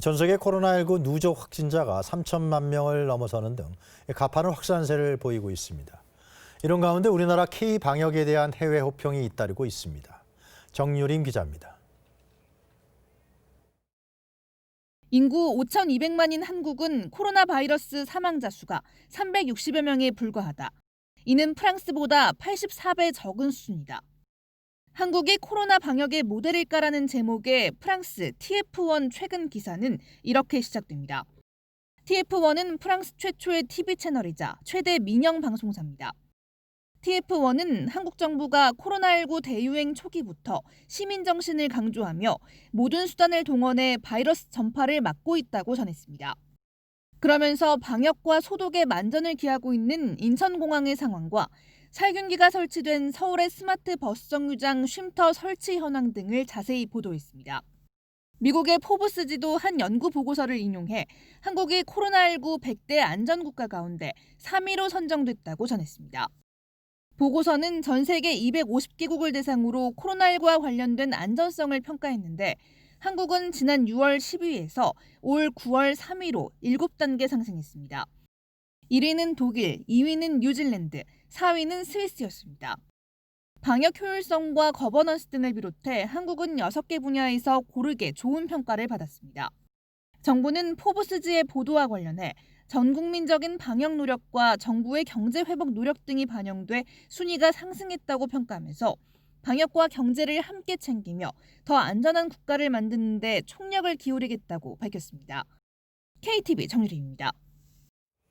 전 세계 코로나19 누적 확진자가 3천만 명을 넘어서는 등 가파른 확산세를 보이고 있습니다. 이런 가운데 우리나라 K 방역에 대한 해외 호평이 잇따르고 있습니다. 정유림 기자입니다. 인구 5,200만인 한국은 코로나 바이러스 사망자 수가 360여 명에 불과하다. 이는 프랑스보다 84배 적은 수준이다. 한국이 코로나 방역의 모델일까라는 제목의 프랑스 TF1 최근 기사는 이렇게 시작됩니다. TF1은 프랑스 최초의 TV 채널이자 최대 민영 방송사입니다. TF1은 한국 정부가 코로나19 대유행 초기부터 시민 정신을 강조하며 모든 수단을 동원해 바이러스 전파를 막고 있다고 전했습니다. 그러면서 방역과 소독에 만전을 기하고 있는 인천공항의 상황과 살균기가 설치된 서울의 스마트 버스 정류장 쉼터 설치 현황 등을 자세히 보도했습니다. 미국의 포브스지도 한 연구 보고서를 인용해 한국이 코로나19 100대 안전국가 가운데 3위로 선정됐다고 전했습니다. 보고서는 전 세계 250개국을 대상으로 코로나19와 관련된 안전성을 평가했는데 한국은 지난 6월 10위에서 올 9월 3위로 7단계 상승했습니다. 1위는 독일, 2위는 뉴질랜드, 4위는 스위스였습니다. 방역 효율성과 거버넌스 등을 비롯해 한국은 6개 분야에서 고르게 좋은 평가를 받았습니다. 정부는 포브스지의 보도와 관련해 전 국민적인 방역 노력과 정부의 경제 회복 노력 등이 반영돼 순위가 상승했다고 평가하면서 방역과 경제를 함께 챙기며 더 안전한 국가를 만드는 데 총력을 기울이겠다고 밝혔습니다. KTV 정유리입니다.